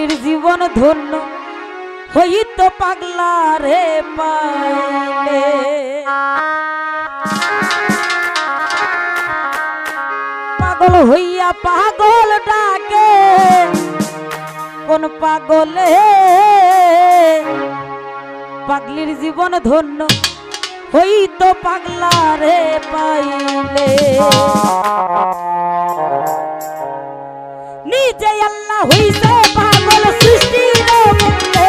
ছেলের জীবন ধন্য, হইত পাগলা রে পাইলে পাগল হইয়া পাগল ডাকে, কোন পাগলে? পাগলির জীবন ধন্য, হইত পাগলা রে পাইলে। নিজে আল্লাহ হইছে পাগল সৃষ্টির মধ্যে